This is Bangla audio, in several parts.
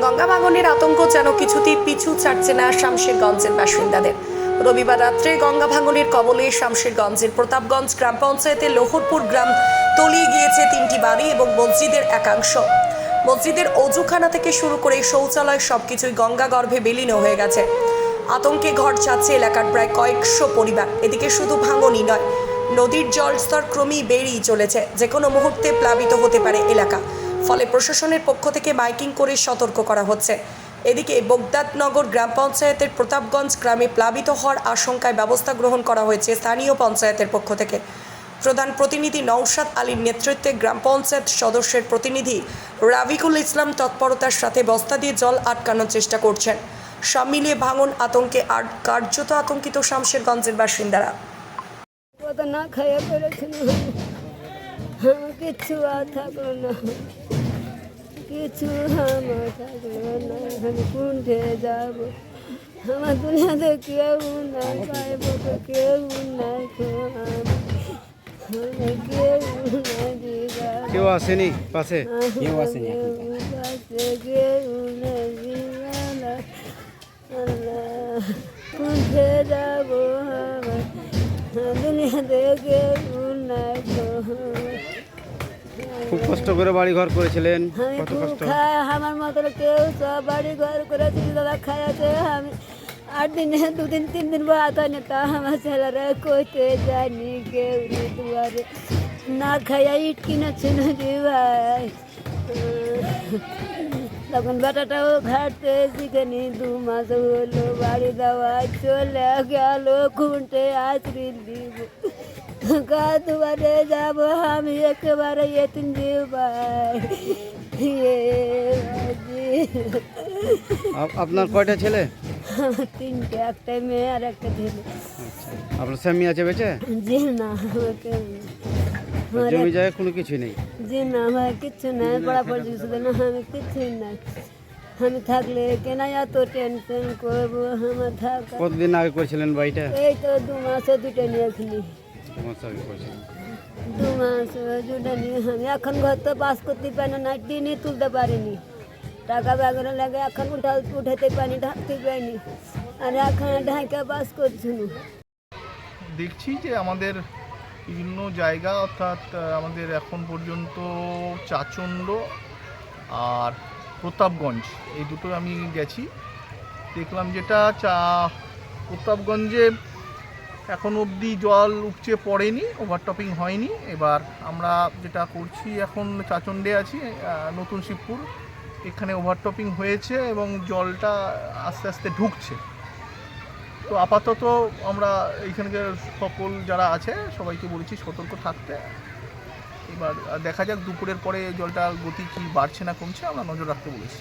গঙ্গা ভাঙনের আতঙ্ক যেন কিছুতেই পিছু ছাড়ছে না শামশেরগঞ্জের বাসিন্দাদের। রবিবার রাত্রে গঙ্গা ভাঙনের কবলে শামশেরগঞ্জের প্রতাপগঞ্জ গ্রাম পঞ্চায়েতের লোহরপুর গ্রাম তলিয়ে গিয়েছে তিনটি বাড়ি এবং মসজিদের একাংশ। মসজিদের অজুখানা থেকে শুরু করে শৌচালয় সবকিছুই গঙ্গা গর্ভে বিলীন হয়ে গেছে। আতঙ্কে ঘর ছাড়ছে এলাকার প্রায় কয়েকশো পরিবার। এদিকে শুধু ভাঙনই নয়, নদীর জলস্তর ক্রমেই বেড়েই চলেছে। যে কোনো মুহূর্তে প্লাবিত হতে পারে এলাকা। ফলে প্রশাসনের পক্ষ থেকে মাইকিং করে সতর্ক করা হচ্ছে। এদিকে বগদাদনগর গ্রাম পঞ্চায়েতের প্রতাপগঞ্জ গ্রামে প্লাবিত হওয়ার আশঙ্কায় ব্যবস্থা গ্রহণ করা হয়েছে স্থানীয় পঞ্চায়েতের পক্ষ থেকে। প্রধান প্রতিনিধি নৌশাদ আলীর নেতৃত্বে গ্রাম পঞ্চায়েত সদস্যের প্রতিনিধি রাবিকুল ইসলাম তৎপরতার সাথে বস্তা দিয়ে জল আটকানোর চেষ্টা করছেন। সব মিলিয়ে ভাঙন আতঙ্কে আর কার্যত আতঙ্কিত শামশেরগঞ্জের বাসিন্দারা। না খাইয়ে আমার কিচ্ছু আর থাকল না। কিছু আমার থাকল না। আমি কুণ্ঠে যাব। আমার দুনিয়াতে কেউ নাই পাইব তো কেউ নাই কেউ আসেনি পাশে? কেউ আসেনি কেউ নাই যাব আমার। দুনিয়াতে কেউ নাই খোয়াব খুব কষ্ট করে বাড়ি ঘর করেছিলেন কত কষ্ট। আমার মতন কেউ সব বাড়ি ঘর করেছি দাদা খাইয়াছে আমি আট দিনে দুদিন তিন দিন বাদ হয় না তা আমার ছেলেরা কইতে জানি কেউ দুয়ারে। না খাইয়া ইট কিনেছে না রে ভাই তখন বেটাটাও ঘাটতে শিখেনি দু মাস হলো বাড়ি দেওয়া চলে গেল খুঁটে আশ্রি দিব। গা দুয়ারে যাব আমি একেবারে এতিম দিব ভাই এ বাজি। আপ- আপনার কয়টা ছেলে আমার তিনটে একটা মেয়ে আর একটা ছেলে আপনার স্বামী আছে বেঁচে জি না আমাকে আমার জমি জায়গা কোনো কিছু নেই জি না আমার কিচ্ছু নাই পড়াপড়ি শুধু না আমি কিচ্ছুই নাই আমি থাকলে কেন এত টেনশন করব আমার থাকা কতদিন আগে করেছিলেন বাড়িটা এই তো দু মাসে দুটো নিয়ে আমি এখন ঘর তো করতে পারি না তুলতে পারিনি। টাকা লাগে এখন উঠা উঠাতে পারিনি ঢাকতে পারিনি। আর এখন ঢাকা পাস করছি না। দেখছি যে আমাদের বিভিন্ন জায়গা অর্থাৎ আমাদের এখন পর্যন্ত চাচণ্ড আর প্রতাপগঞ্জ এই দুটো আমি গেছি। দেখলাম যেটা চা প্রতাপগঞ্জে এখন অবধি জল উপচে পড়েনি ওভারটপিং হয়নি। এবার আমরা যেটা করছি, এখন চাচণ্ডে আছি নতুন শিবপুর। এখানে ওভারটপিং হয়েছে এবং জলটা আস্তে আস্তে ঢুকছে। তো আপাতত আমরা এইখানকার সকল যারা আছে, সবাইকে বলেছি সতর্ক থাকতে। এবার দেখা যাক দুপুরের পরে জলটা গতি কি বাড়ছে না কমছে, আমরা নজর রাখতে বলেছি।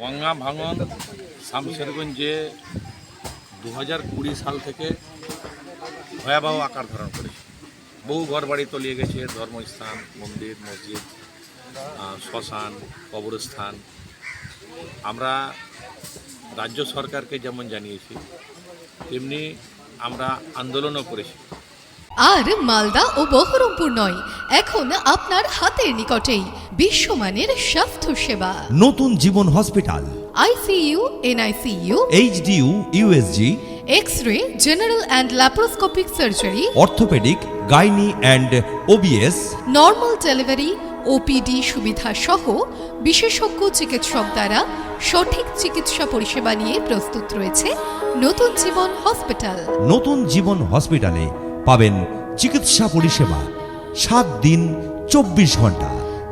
গঙ্গা ভাঙন, শামশেরগঞ্জে দু হাজার কুড়ি সাল থেকে ভয়াবহ আকার ধারণ করেছে। বহু ঘর বাড়ি তলিয়ে গেছে ধর্মস্থান মন্দির মসজিদ শ্মশান কবরস্থান। আমরা রাজ্য সরকারকে যেমন জানিয়েছি তেমনি আমরা আন্দোলনও করেছি। আর মালদা ও বহরমপুর নয় এখন আপনার হাতের নিকটেই বিশ্বমানের স্বাস্থ্য সেবা। নতুন জীবন hospital. ICU NICU HDU USG X ray general and laparoscopic surgery orthopaedic gynae and OBS normal delivery OPD সুবিধা সহ বিশেষজ্ঞ চিকিৎসক দ্বারা সঠিক চিকিৎসা পরিষেবা নিয়ে প্রস্তুত রয়েছে নতুন জীবন হসপিটাল। নতুন জীবন হসপিটালে পাবেন চিকিৎসা পরিষেবা সাত দিন চব্বিশ ঘণ্টা।